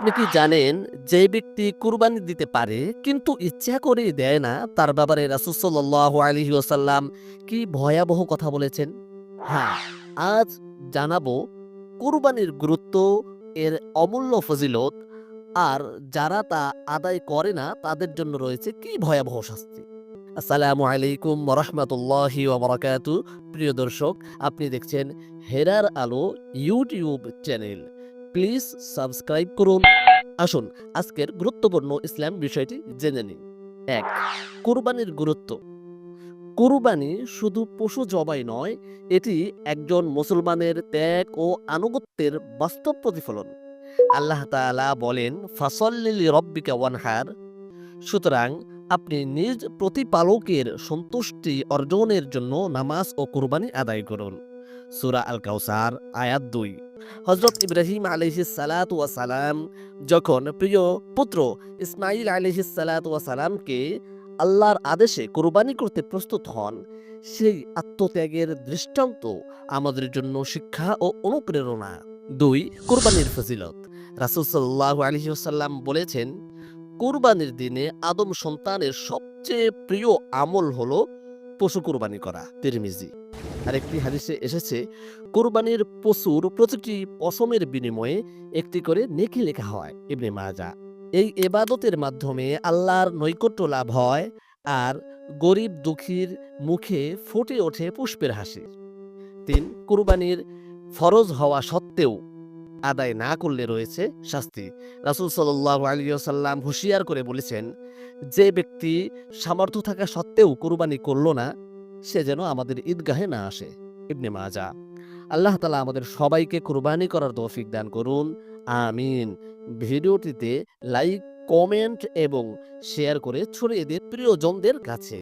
আপনি কি জানেন যে ব্যক্তি কুরবানি দিতে পারে, কিন্তু ইচ্ছা করে দেয় না, তার ব্যাপারে রাসুসাল্লাহ আলহি ওসাল্লাম কি ভয়াবহ কথা বলেছেন? হ্যাঁ আজ জানাব কুরবানির গুরুত্ব, এর অমূল্য ফজিলত, আর যারা তা আদায় করে না, তাদের জন্য রয়েছে কি ভয়াবহ শাস্তি। আসসালামু আলাইকুম রহমতুল্লাহি প্রিয় দর্শক, আপনি দেখছেন হেরার আলো ইউটিউব চ্যানেল। প্লিজ সাবস্ক্রাইব করুন। আসুন, আজকের গুরুত্বপূর্ণ ইসলাম বিষয়টি জেনে নিন এক, কুরবানির গুরুত্ব। কুরবানি শুধু পশু জবাই নয়, এটি একজন মুসলমানের ত্যাগ ও আনুগত্যের বাস্তব প্রতিফলন। আল্লাহ তাআলা বলেন ফাসল্লিলি রব্বিকা ওয়ানহার। সুতরাং, আপনি নিজ প্রতিপালকের সন্তুষ্টি অর্জনের জন্য নামাজ ও কুরবানি আদায় করুন। সুরা আল কাউসার আয়াত দুই। হজরত ইব্রাহিম আলহি সালাত সালাম যখন প্রিয় পুত্র ইসমাইল আলহি সালাত সালামকে আল্লাহর আদেশে কোরবানি করতে প্রস্তুত হন, সেই আত্মত্যাগের দৃষ্টান্ত আমাদের জন্য শিক্ষা ও অনুপ্রেরণা। দুই, কোরবানির ফজিলত। রাসুল সাল্লাহ আলহিসাল্লাম বলেছেন, কোরবানির দিনে আদম সন্তানের সবচেয়ে প্রিয় আমল হলো পশু কোরবানি করা। তিরমিজি। আরেকটি হাদিসে এসেছে, কোরবানির পশুর প্রতিটি পশমের বিনিময়ে একটি করে নেকি লেখা হয় ইবনে মাজা এই এবাদতের মাধ্যমে আল্লাহর নৈকট্য লাভ হয় আর গরিব দুঃখীর মুখে ফুটে ওঠে পুষ্পের হাসি। তিন, কুরবানির ফরজ হওয়া সত্ত্বেও আদায় না করলে রয়েছে শাস্তি। রাসুল সাল্লাহ আলিয়াল্লাম হুঁশিয়ার করে বলেছেন, যে ব্যক্তি সামর্থ্য থাকা সত্ত্বেও কুরবানি করল না সে যেন আমাদের ঈদগাহে না আসে। ইবনে মাজা, আল্লাহ তালা আমাদের সবাইকে কুরবানি করার তৌফিক দান করুন। আমিন। ভিডিওটিতে লাইক, কমেন্ট এবং শেয়ার করে ছড়িয়ে দিন প্রিয়জনদের কাছে।